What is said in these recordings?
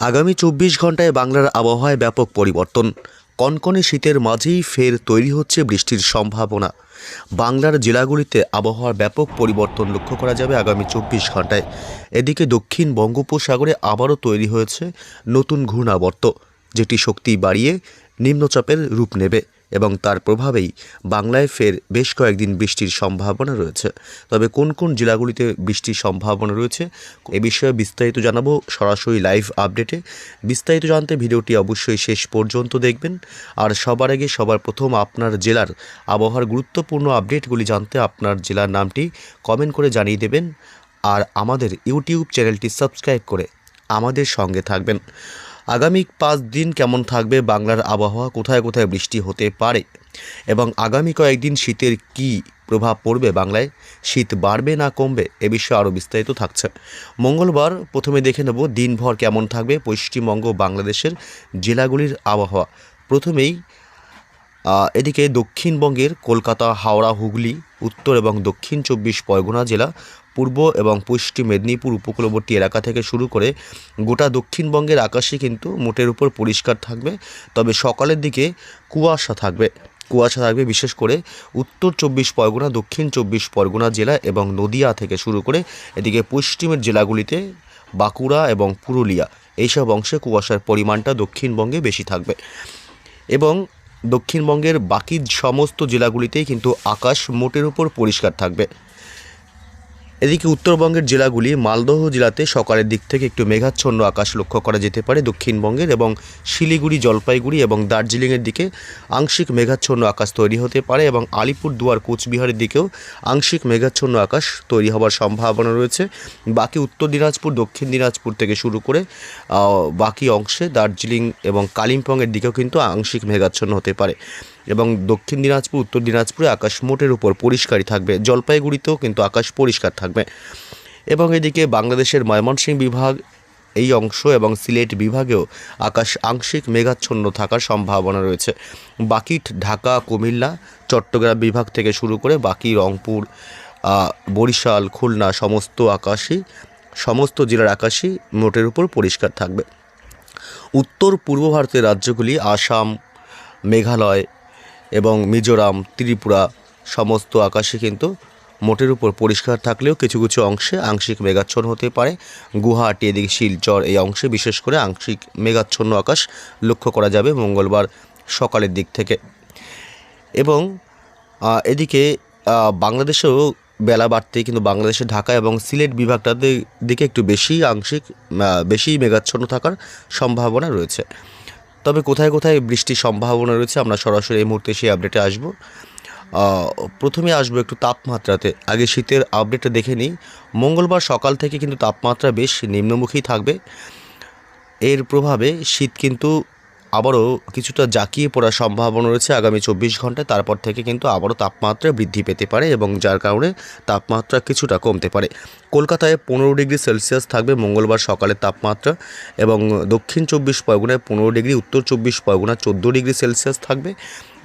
আগামী চব্বিশ ঘন্টায় বাংলার আবহাওয়ায় ব্যাপক পরিবর্তন। কনকনে শীতের মাঝেই ফের তৈরি হচ্ছে বৃষ্টির সম্ভাবনা। বাংলার জেলাগুলিতে আবহাওয়ার ব্যাপক পরিবর্তন লক্ষ্য করা যাবে আগামী চব্বিশ ঘন্টায় এদিকে দক্ষিণ বঙ্গোপসাগরে আবারও তৈরি হয়েছে নতুন ঘূর্ণাবর্ত, যেটি শক্তি বাড়িয়ে নিম্নচাপের রূপ নেবে। এবং তার প্রভাবেই বাংলায় ফের বেশ কয়েকদিন বৃষ্টির সম্ভাবনা রয়েছে। তবে কোন কোন জেলাগুলিতে বৃষ্টির সম্ভাবনা রয়েছে, এ বিষয়ে বিস্তারিত জানাব সরাসরি লাইভ আপডেটে। বিস্তারিত জানতে ভিডিওটি অবশ্যই শেষ পর্যন্ত দেখবেন। আর সবার আগে সবার প্রথম আপনার জেলার আবহাওয়ার গুরুত্বপূর্ণ আপডেটগুলি জানতে আপনার জেলার নামটি কমেন্ট করে জানিয়ে দেবেন। আর আমাদের ইউটিউব চ্যানেলটি সাবস্ক্রাইব করে আমাদের সঙ্গে থাকবেন। আগামী পাঁচ দিন কেমন থাকবে বাংলার আবহাওয়া? কোথায় কোথায় বৃষ্টি হতে পারে? এবং আগামী কয়েকদিন শীতের কি প্রভাব পড়বে বাংলায়? শীত বাড়বে না কমবে? এ বিষয়ে আরও বিস্তারিত থাকছে। মঙ্গলবার প্রথমে দেখে নেব দিনভর কেমন থাকবে পশ্চিমবঙ্গ, বাংলাদেশের জেলাগুলির আবহাওয়া। প্রথমেই এদিকে দক্ষিণবঙ্গের কলকাতা, হাওড়া, হুগলি, উত্তর এবং দক্ষিণ চব্বিশ পরগনা জেলা পূর্ব এবং পশ্চিম মেদিনীপুর উপকূলবর্তী এলাকা থেকে শুরু করে গোটা দক্ষিণবঙ্গের আকাশে কিন্তু মোটের উপর পরিষ্কার থাকবে। তবে সকালের দিকে কুয়াশা থাকবে। কুয়াশা থাকবে বিশেষ করে উত্তর চব্বিশ পরগনা, দক্ষিণ চব্বিশ পরগনা জেলা এবং নদিয়া থেকে শুরু করে এদিকে পশ্চিমের জেলাগুলিতে বাঁকুড়া এবং পুরুলিয়া। এইসব অংশে কুয়াশার পরিমাণটা দক্ষিণবঙ্গে বেশি থাকবে। এবং দক্ষিণবঙ্গের বাকি সমস্ত জেলাগুলিতেই কিন্তু আকাশ মোটের উপর পরিষ্কার থাকবে। এদিকে উত্তরবঙ্গের জেলাগুলি মালদহ জেলাতে সকালের দিক থেকে একটু মেঘাচ্ছন্ন আকাশ লক্ষ্য করা যেতে পারে। দক্ষিণবঙ্গের এবং শিলিগুড়ি, জলপাইগুড়ি এবং দার্জিলিংয়ের দিকে আংশিক মেঘাচ্ছন্ন আকাশ তৈরি হতে পারে এবং আলিপুরদুয়ার, কোচবিহারের দিকেও আংশিক মেঘাচ্ছন্ন আকাশ তৈরি হওয়ার সম্ভাবনা রয়েছে। বাকি উত্তর দিনাজপুর, দক্ষিণ দিনাজপুর থেকে শুরু করে বাকি অংশে দার্জিলিং এবং কালিম্পংয়ের দিকেও কিন্তু আংশিক মেঘাচ্ছন্ন হতে পারে। এবং দক্ষিণ দিনাজপুর, উত্তর দিনাজপুরে আকাশ মোটের উপর পরিষ্কারই থাকবে। জলপাইগুড়িতেও কিন্তু আকাশ পরিষ্কার থাকবে। এবং এদিকে বাংলাদেশের ময়মনসিংহ বিভাগ এই অংশ এবং সিলেট বিভাগেও আকাশ আংশিক মেঘাচ্ছন্ন থাকার সম্ভাবনা রয়েছে। বাকি ঢাকা, কুমিল্লা, চট্টগ্রাম বিভাগ থেকে শুরু করে বাকি রংপুর বরিশাল, খুলনা সমস্ত আকাশই, সমস্ত জেলার আকাশই মোটের উপর পরিষ্কার থাকবে। উত্তর পূর্ব ভারতের রাজ্যগুলি আসাম, মেঘালয় এবং মিজোরাম, ত্রিপুরা সমস্ত আকাশে কিন্তু মোটের উপর পরিষ্কার থাকলেও কিছু কিছু অংশে আংশিক মেঘাচ্ছন্ন হতে পারে। গুয়াহাটি এদিকে শিলচর এই অংশে বিশেষ করে আংশিক মেঘাচ্ছন্ন আকাশ লক্ষ্য করা যাবে মঙ্গলবার সকালের দিক থেকে। এবং এদিকে বাংলাদেশেও বেলা বাড়তে কিন্তু বাংলাদেশের ঢাকা এবং সিলেট বিভাগটাতে দিকে একটু বেশি আংশিক বেশি মেঘাচ্ছন্ন থাকার সম্ভাবনা রয়েছে। তবে কোথায় কোথায় বৃষ্টির সম্ভাবনা রয়েছে, আমরা সরাসরি এই মুহূর্তে সেই আপডেটে আসব। প্রথমে আসব একটু তাপমাত্রাতে। আগে শীতের আপডেটটা দেখে নিই। মঙ্গলবার সকাল থেকে কিন্তু তাপমাত্রা বেশ নিম্নমুখী থাকবে। এর প্রভাবে শীত কিন্তু আবারও কিছুটা জাঁকিয়ে পড়ার সম্ভাবনা রয়েছে আগামী চব্বিশ ঘন্টায়। তারপর থেকে কিন্তু আবারও তাপমাত্রা বৃদ্ধি পেতে পারে এবং যার কারণে তাপমাত্রা কিছুটা কমতে পারে। কলকাতায় পনেরো ডিগ্রি সেলসিয়াস থাকবে মঙ্গলবার সকালের তাপমাত্রা এবং দক্ষিণ চব্বিশ পরগনায় পনেরো ডিগ্রি, উত্তর চব্বিশ পরগনা চোদ্দ ডিগ্রি সেলসিয়াস থাকবে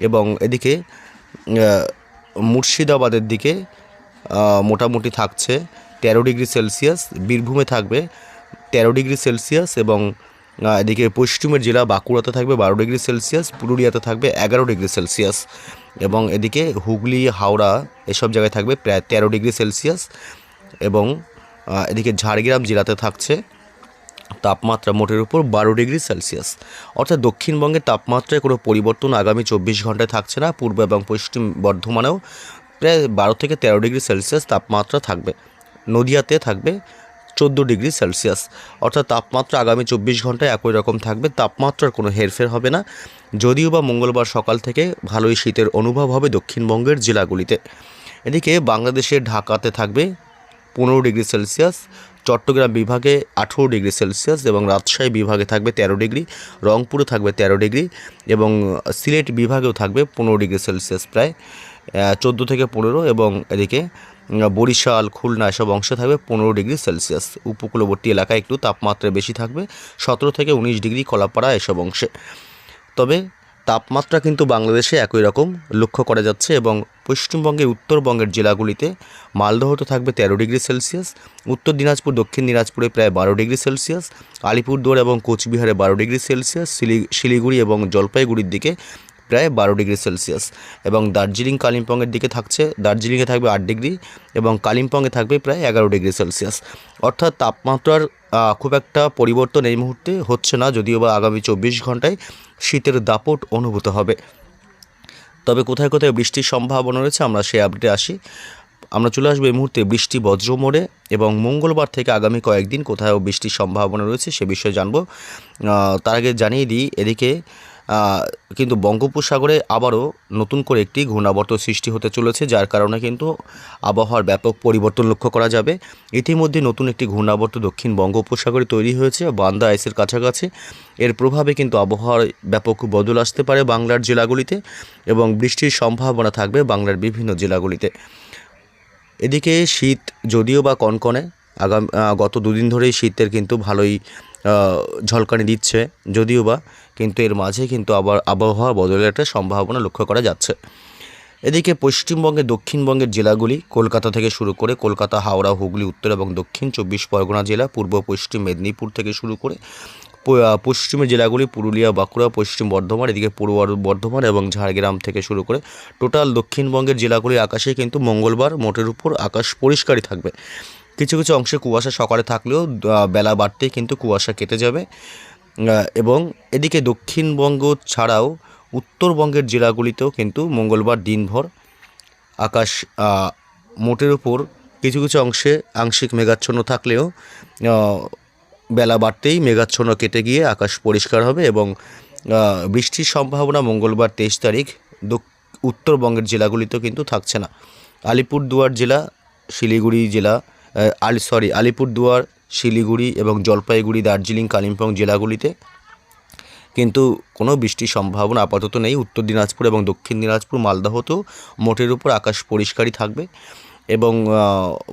এবং এদিকে মুর্শিদাবাদের দিকে মোটামুটি থাকছে তেরো ডিগ্রি সেলসিয়াস, বীরভূমে থাকবে তেরো ডিগ্রি সেলসিয়াস এবং এদিকে পশ্চিমের জেলা বাঁকুড়াতে থাকবে বারো ডিগ্রি সেলসিয়াস, পুরুলিয়াতে থাকবে এগারো ডিগ্রি সেলসিয়াস এবং এদিকে হুগলি, হাওড়া এসব জায়গায় থাকবে প্রায় তেরো ডিগ্রি সেলসিয়াস এবং এদিকে ঝাড়গ্রাম জেলাতে থাকছে তাপমাত্রা মোটের উপর বারো ডিগ্রি সেলসিয়াস। অর্থাৎ দক্ষিণবঙ্গের তাপমাত্রায় কোনো পরিবর্তন আগামী চব্বিশ ঘন্টায় থাকছে না, পূর্ব এবং পশ্চিম বর্ধমানেও প্রায় বারো থেকে তেরো ডিগ্রি সেলসিয়াস তাপমাত্রা থাকবে। নদিয়াতে থাকবে চোদ্দ ডিগ্রি সেলসিয়াস। অর্থাৎ তাপমাত্রা আগামী চব্বিশ ঘন্টায় একই রকম থাকবে। তাপমাত্রার কোনো হেরফের হবে না। যদিও বা মঙ্গলবার সকাল থেকে ভালোই শীতের অনুভব হবে দক্ষিণবঙ্গের জেলাগুলিতে। এদিকে বাংলাদেশের ঢাকাতে থাকবে পনেরো ডিগ্রি সেলসিয়াস, চট্টগ্রাম বিভাগে আঠেরো ডিগ্রি সেলসিয়াস এবং রাজশাহী বিভাগে থাকবে তেরো ডিগ্রি, রংপুরে থাকবে তেরো ডিগ্রি এবং সিলেট বিভাগেও থাকবে পনেরো ডিগ্রি সেলসিয়াস প্রায় চোদ্দ থেকে পনেরো এবং এদিকে বরিশাল, খুলনা এসব অংশে থাকবে পনেরো ডিগ্রি সেলসিয়াস। উপকূলবর্তী এলাকায় একটু তাপমাত্রা বেশি থাকবে, সতেরো থেকে উনিশ ডিগ্রি কলাপাড়া এসব অংশে। তবে তাপমাত্রা কিন্তু বাংলাদেশে একই রকম লক্ষ্য করা যাচ্ছে এবং পশ্চিমবঙ্গের উত্তরবঙ্গের জেলাগুলিতে মালদহতে থাকবে তেরো ডিগ্রি সেলসিয়াস, উত্তর দিনাজপুর, দক্ষিণ দিনাজপুরে প্রায় বারো ডিগ্রি সেলসিয়াস, আলিপুরদুয়ার এবং কোচবিহারে বারো ডিগ্রি সেলসিয়াস, শিলি- শিলিগুড়ি এবং জলপাইগুড়ির দিকে প্রায় বারো ডিগ্রি সেলসিয়াস এবং দার্জিলিং কালিম্পংয়ের দিকে থাকছে, দার্জিলিংয়ে থাকবে আট ডিগ্রি এবং কালিম্পংয়ে থাকবে প্রায় এগারো ডিগ্রি সেলসিয়াস। অর্থাৎ তাপমাত্রার খুব একটা পরিবর্তন এই মুহূর্তে হচ্ছে না, যদিও বা আগামী চব্বিশ ঘন্টায় শীতের দাপট অনুভূত হবে। তবে কোথায় কোথায় বৃষ্টির সম্ভাবনা রয়েছে আমরা সেই আপডেটে আসি। আমরা চলে আসব এই মুহূর্তে বৃষ্টি বজ্র মোড়ে এবং মঙ্গলবার থেকে আগামী কয়েকদিন কোথাও বৃষ্টির সম্ভাবনা রয়েছে সে বিষয়ে জানব। তার আগে জানিয়ে দিই, এদিকে কিন্তু বঙ্গোপসাগরে আবারও নতুন করে একটি ঘূর্ণাবর্ত সৃষ্টি হতে চলেছে, যার কারণে কিন্তু আবহাওয়ার ব্যাপক পরিবর্তন লক্ষ্য করা যাবে। ইতিমধ্যে নতুন একটি ঘূর্ণাবর্ত দক্ষিণ বঙ্গোপসাগরে তৈরি হয়েছে, বান্দা আইসের কাছাকাছি। এর প্রভাবে কিন্তু আবহাওয়ার ব্যাপক বদল আসতে পারে বাংলার জেলাগুলিতে এবং বৃষ্টির সম্ভাবনা থাকবে বাংলার বিভিন্ন জেলাগুলিতে। এদিকে শীত, যদিও বা কনকনে, আগাম গত দুদিন ধরেই শীতের কিন্তু ভালোই ঝলকানি দিচ্ছে, যদিও বা কিন্তু এর মাঝে কিন্তু আবার আবহাওয়া বদলের একটা সম্ভাবনা লক্ষ্য করা যাচ্ছে। এদিকে পশ্চিমবঙ্গের দক্ষিণবঙ্গের জেলাগুলি, কলকাতা থেকে শুরু করে কলকাতা, হাওড়া, হুগলি, উত্তর এবং দক্ষিণ চব্বিশ পরগনা জেলা, পূর্ব, পশ্চিম মেদিনীপুর থেকে শুরু করে পশ্চিমের জেলাগুলি, পুরুলিয়া, বাঁকুড়া, পশ্চিম বর্ধমান, এদিকে পূর্ব বর্ধমান এবং ঝাড়গ্রাম থেকে শুরু করে টোটাল দক্ষিণবঙ্গের জেলাগুলির আকাশে কিন্তু মঙ্গলবার মোটের উপর আকাশ পরিষ্কারই থাকবে। কিছু কিছু অংশে কুয়াশা সকালে থাকলেও বেলা বাড়তেই কিন্তু কুয়াশা কেটে যাবে। এবং এদিকে দক্ষিণবঙ্গ ছাড়াও উত্তরবঙ্গের জেলাগুলিতেও কিন্তু মঙ্গলবার দিনভর আকাশ মোটের উপর কিছু কিছু অংশে আংশিক মেঘাচ্ছন্ন থাকলেও বেলা বাড়তেই মেঘাচ্ছন্ন কেটে গিয়ে আকাশ পরিষ্কার হবে এবং বৃষ্টির সম্ভাবনা মঙ্গলবার তেইশ তারিখ উত্তরবঙ্গের জেলাগুলিতেও কিন্তু থাকছে না। আলিপুরদুয়ার জেলা, শিলিগুড়ি জেলা আলি সরি আলিপুরদুয়ার, শিলিগুড়ি এবং জলপাইগুড়ি, দার্জিলিং, কালিম্পং জেলাগুলিতে। কিন্তু কোনো বৃষ্টির সম্ভাবনা আপাতত নেই। উত্তর দিনাজপুর এবং দক্ষিণ দিনাজপুর মালদহতেও মোটের উপর আকাশ পরিষ্কারই থাকবে। এবং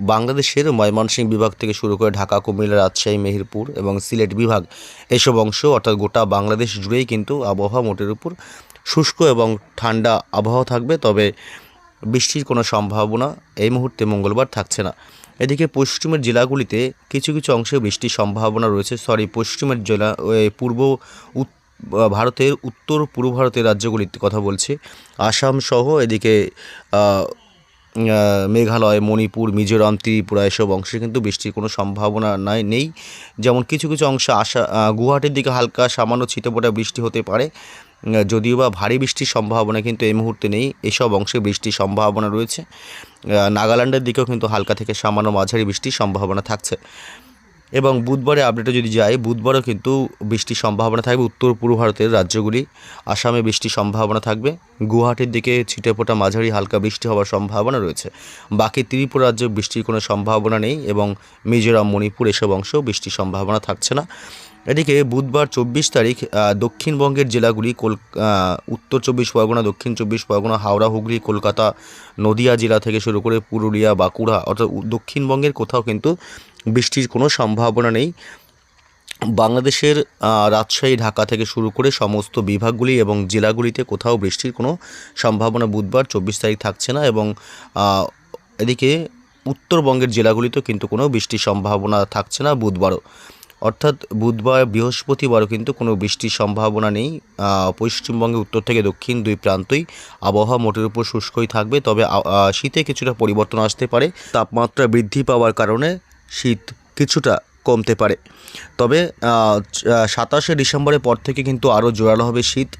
বাংলাদেশের ময়মনসিংহ বিভাগ থেকে শুরু করে ঢাকা, কুমিল্লা, রাজশাহী, মেহেরপুর এবং সিলেট বিভাগ এসব অংশ, অর্থাৎ গোটা বাংলাদেশ জুড়েই কিন্তু আবহাওয়া মোটের উপর শুষ্ক এবং ঠান্ডা আবহাওয়া থাকবে। তবে বৃষ্টির কোনো সম্ভাবনা এই মুহূর্তে মঙ্গলবার থাকছে না। এদিকে পশ্চিমের জেলাগুলিতে কিছু কিছু অংশে বৃষ্টির সম্ভাবনা রয়েছে। সরি, পশ্চিমের জেলা পূর্ব ভারতের উত্তর পূর্ব ভারতের রাজ্যগুলির কথা বলছি। আসাম সহ এদিকে মেঘালয়, মণিপুর, মিজোরাম, ত্রিপুরা এসব অংশে কিন্তু বৃষ্টির কোনো সম্ভাবনা নাই, নেই। যেমন কিছু কিছু অংশে আসা গুয়াহাটির দিকে হালকা সামান্য ছিটেফোঁটা বৃষ্টি হতে পারে। যদিও বা ভারী বৃষ্টির সম্ভাবনা কিন্তু এই মুহূর্তে নেই। এসব অংশে বৃষ্টির সম্ভাবনা রয়েছে। নাগাল্যান্ডের দিকেও কিন্তু হালকা থেকে সামান্য মাঝারি বৃষ্টির সম্ভাবনা থাকছে। এবং বুধবারে আপডেটে যদি যাই, বুধবারও কিন্তু বৃষ্টির সম্ভাবনা থাকবে। উত্তর পূর্ব ভারতের রাজ্যগুলি, আসামে বৃষ্টির সম্ভাবনা থাকবে। গুয়াহাটির দিকে ছিটেফোঁটা মাঝারি হালকা বৃষ্টি হওয়ার সম্ভাবনা রয়েছে। বাকি ত্রিপুরা রাজ্যে বৃষ্টির কোনো সম্ভাবনা নেই এবং মিজোরাম, মণিপুর এসব অংশেও বৃষ্টির সম্ভাবনা থাকছে না। এদিকে বুধবার চব্বিশ তারিখ দক্ষিণবঙ্গের জেলাগুলি কল উত্তর চব্বিশ পরগনা, দক্ষিণ চব্বিশ পরগনা, হাওড়া, হুগলি, কলকাতা, নদিয়া জেলা থেকে শুরু করে পুরুলিয়া, বাঁকুড়া, অর্থাৎ দক্ষিণবঙ্গের কোথাও কিন্তু বৃষ্টির কোনো সম্ভাবনা নেই। বাংলাদেশের রাজশাহী, ঢাকা থেকে শুরু করে সমস্ত বিভাগগুলি এবং জেলাগুলিতে কোথাও বৃষ্টির কোনো সম্ভাবনা বুধবার চব্বিশ তারিখ থাকছে না এবং এদিকে উত্তরবঙ্গের জেলাগুলিতেও কিন্তু কোনো বৃষ্টির সম্ভাবনা থাকছে না বুধবারও। অর্থাৎ বুধবার, বৃহস্পতিবারও কিন্তু কোনো বৃষ্টির সম্ভাবনা নেই। পশ্চিমবঙ্গে উত্তর থেকে দক্ষিণ দুই প্রান্তই আবহাওয়া মোটের উপর শুষ্কই থাকবে, তবে শীতে কিছুটা পরিবর্তন আসতে পারে। তাপমাত্রা বৃদ্ধি পাওয়ার কারণে শীত কিছুটা কমতে পারে। তবে সাতাশে ডিসেম্বরের পর থেকে কিন্তু আরও জোরালো হবে শীত।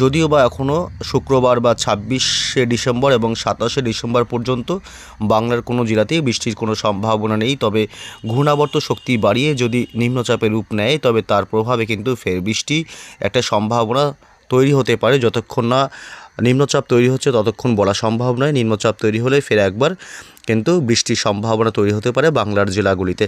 যদিও বা এখনও শুক্রবার বা ছাব্বিশে ডিসেম্বর এবং সাতাশে ডিসেম্বর পর্যন্ত বাংলার কোনো জেলাতেই বৃষ্টির কোনো সম্ভাবনা নেই। তবে ঘূর্ণাবর্ত শক্তি বাড়িয়ে যদি নিম্নচাপের রূপ নেয়, তবে তার প্রভাবে কিন্তু ফের বৃষ্টি একটা সম্ভাবনা তৈরি হতে পারে। যতক্ষণ না নিম্নচাপ তৈরি হচ্ছে, ততক্ষণ বলা সম্ভব নয়। নিম্নচাপ তৈরি হলে ফের একবার কিন্তু বৃষ্টির সম্ভাবনা তৈরি হতে পারে বাংলার জেলাগুলিতে।